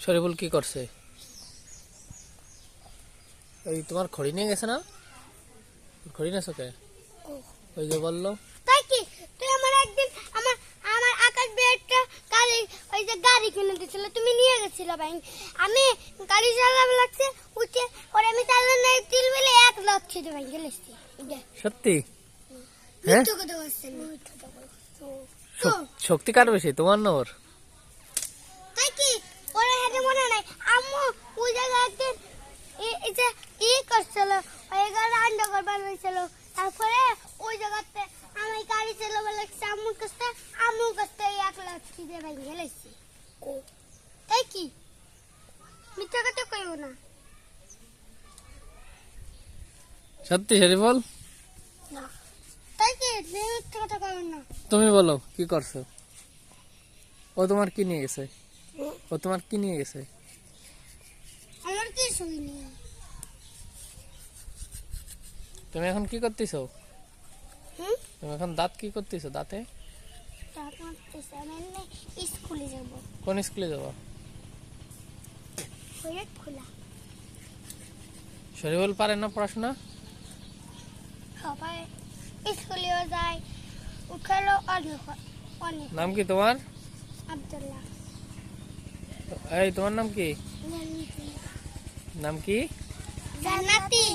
শরীফুল কি করছে? ওই তোমার খড়ি নিয়ে গেছে না? খড়ি নেছো কে? ওই যে বলল। তাই কি? তুই আমার একদিন আমার আমার আকাশ বেডটা গাড়ি ওই যে গাড়ি কিনে দিয়েছিল তুমি নিয়ে গেছিল ভাই। আমি গাড়ি চালাবে লাগছে উঠে ওরে আমি চালানো নাই তিল বেলে এক লক্ষ দিয়ে ভাই গেলেছি সত্যি? হ্যাঁ? শক্তি কার বেশি? তোমার না ওর তাই কি ওরা হেঁটে মনে নাই আম্মু ওই জায়গায় একদিন এই- এই যে ই করছিল ওই গাড়ি আন্ডা করবার হয়েছিল তারপরে ওই জায়গাতে আমি গাড়ি লাগছে আম্মুর কাছে আম্মুর কাছে এক লাখ দিয়ে ভাই তাই কি। মিথ্যা কথা না। সত্যি শরীফুল তাই কি? মিথ্যা কথা না। তুমি বলো কি করছ? ও তোমার কি নিয়ে গেছে? ও তোমার কি নিয়ে গেছে? আমার কি শুনি তুমি এখন কি করতেছো হুম তুমি এখন দাঁত কি করতেছো দাঁতে তারপর আমি এমনি স্কুলে যাব কোন স্কুলে যাবো হয়ে খোলা শরীফুল পারে না পড়াশোনা সবাই স্কুলেও যায় উঠেও অনেক অনেক নাম কি তোমার আবদুল্লাহ এই তোমার নাম কি নাম কি জান্নাতি